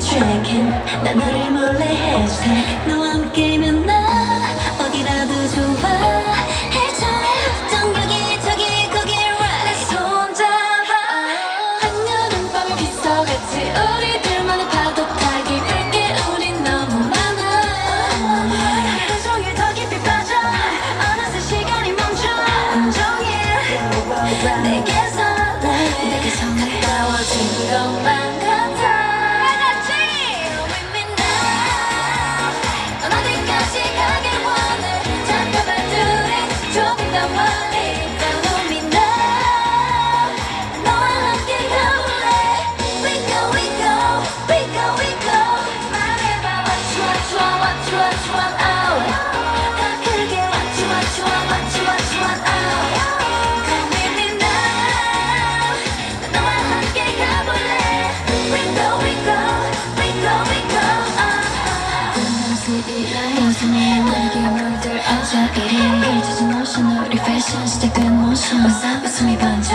tracking 나 너를 몰래 hashtag 너 나 패션 1인 1주진 노션 우리 패션 시작된 모션. What's up 웃음이 번져.